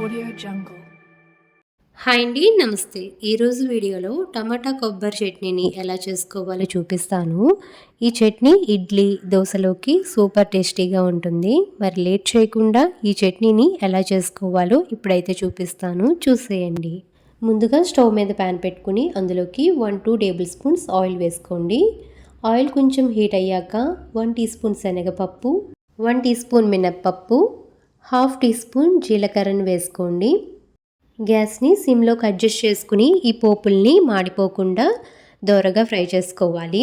Audio Jungle. Hi అండి నమస్తే. ఈరోజు వీడియోలో టమాటా కొబ్బరి చట్నీని ఎలా చేసుకోవాలో చూపిస్తాను. ఈ చట్నీ ఇడ్లీ దోశలోకి సూపర్ టేస్టీగా ఉంటుంది. మరి లేట్ చేయకుండా ఈ చట్నీని ఎలా చేసుకోవాలో ఇప్పుడైతే చూపిస్తాను. చూసేయండి. ముందుగా స్టవ్ మీద ప్యాన్ పెట్టుకుని అందులోకి one two tablespoons oil వేసుకోండి. ఆయిల్ కొంచెం హీట్ అయ్యాక వన్ టీ స్పూన్ శనగపప్పు వన్ టీ స్పూన్ మినప్పప్పు హాఫ్ టీ స్పూన్ జీలకర్రను వేసుకోండి. గ్యాస్ని సిమ్లోకి అడ్జస్ట్ చేసుకుని ఈ పోపుల్ని మాడిపోకుండా దోరగా ఫ్రై చేసుకోవాలి.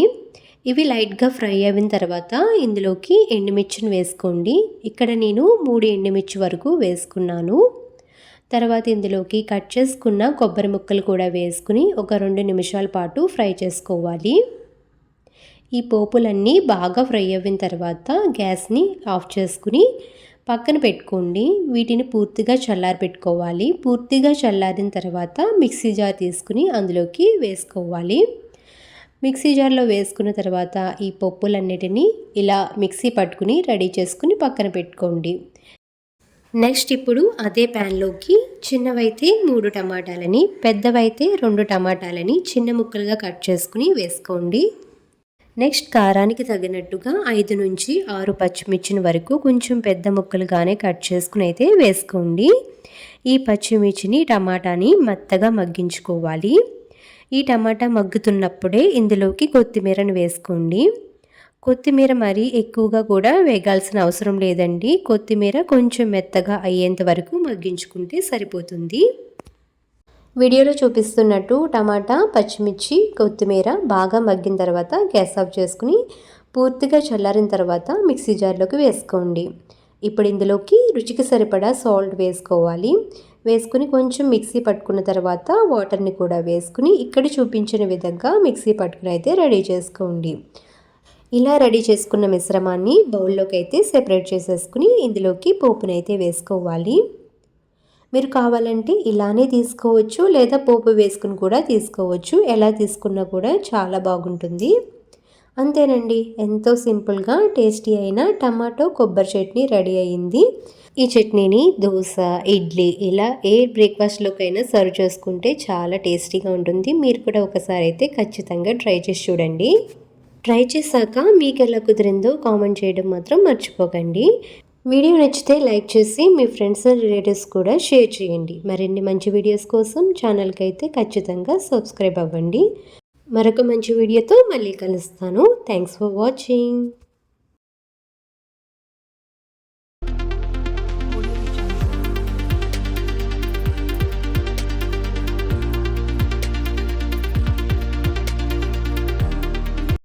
ఇవి లైట్గా ఫ్రై అయిన తర్వాత ఇందులోకి ఎండుమిర్చిని వేసుకోండి. ఇక్కడ నేను మూడు ఎండుమిర్చి వరకు వేసుకున్నాను. తర్వాత ఇందులోకి కట్ చేసుకున్న కొబ్బరి ముక్కలు కూడా వేసుకుని ఒక రెండు నిమిషాల పాటు ఫ్రై చేసుకోవాలి. ఈ పోపులన్నీ బాగా ఫ్రై అయిన తర్వాత గ్యాస్ని ఆఫ్ చేసుకుని పక్కన పెట్టుకోండి. వీటిని పూర్తిగా చల్లారి పెట్టుకోవాలి. పూర్తిగా చల్లారిన తర్వాత మిక్సీ జార్ తీసుకుని అందులోకి వేసుకోవాలి. మిక్సీ జార్లో వేసుకున్న తర్వాత ఈ పప్పులన్నిటినీ ఇలా మిక్సీ పట్టుకుని రెడీ చేసుకుని పక్కన పెట్టుకోండి. నెక్స్ట్ ఇప్పుడు అదే ప్యాన్లోకి చిన్నవైతే మూడు టమాటాలని పెద్దవైతే రెండు టమాటాలని చిన్న ముక్కలుగా కట్ చేసుకుని వేసుకోండి. నెక్స్ట్ కారానికి తగినట్టుగా ఐదు నుంచి ఆరు పచ్చిమిర్చిని వరకు కొంచెం పెద్ద ముక్కలుగానే కట్ చేసుకుని అయితే వేసుకోండి. ఈ పచ్చిమిర్చిని టమాటాని మెత్తగా మగ్గించుకోవాలి. ఈ టమాటా మగ్గుతున్నప్పుడే ఇందులోకి కొత్తిమీరను వేసుకోండి. కొత్తిమీర మరీ ఎక్కువగా కూడా వేగాల్సిన అవసరం లేదండి. కొత్తిమీర కొంచెం మెత్తగా అయ్యేంత వరకు మగ్గించుకుంటే సరిపోతుంది. వీడియోలో చూపిస్తున్నట్టు టమాటా పచ్చిమిర్చి కొత్తిమీర బాగా మగ్గిన తర్వాత గ్యాస్ ఆఫ్ చేసుకుని పూర్తిగా చల్లారిన తర్వాత మిక్సీ జార్లోకి వేసుకోండి. ఇప్పుడు ఇందులోకి రుచికి సరిపడా సాల్ట్ వేసుకోవాలి. వేసుకుని కొంచెం మిక్సీ పట్టుకున్న తర్వాత వాటర్ని కూడా వేసుకుని ఇక్కడ చూపించిన విధంగా మిక్సీ పట్టుకుని అయితే రెడీ చేసుకోండి. ఇలా రెడీ చేసుకున్న మిశ్రమాన్ని బౌల్లోకి అయితే సెపరేట్ చేసేసుకుని ఇందులోకి పోపునైతే వేసుకోవాలి. మీరు కావాలంటే ఇలానే తీసుకోవచ్చు లేదా పోపు వేసుకుని కూడా తీసుకోవచ్చు. ఎలా తీసుకున్నా కూడా చాలా బాగుంటుంది. అంతేనండి. ఎంతో సింపుల్గా టేస్టీ అయిన టమాటో కొబ్బరి చట్నీ రెడీ అయ్యింది ఈ చట్నీని దోశ ఇడ్లీ ఇలా ఏ బ్రేక్ఫాస్ట్లోకైనా సర్వ్ చేసుకుంటే చాలా టేస్టీగా ఉంటుంది. మీరు కూడా ఒకసారి అయితే ఖచ్చితంగా ట్రై చేసి చూడండి. ట్రై చేశాక మీకు ఎలా కుదిరిందో కామెంట్ చేయడం మాత్రం మర్చిపోకండి. వీడియో నచ్చితే లైక్ చేసి మీ ఫ్రెండ్స్ అండ్ రిలేటివ్స్ కూడా షేర్ చేయండి. మరిన్ని మంచి వీడియోస్ కోసం ఛానల్కి అయితే ఖచ్చితంగా సబ్స్క్రైబ్ అవ్వండి. మరొక మంచి వీడియోతో మళ్ళీ కలుస్తాను. Thanks for watching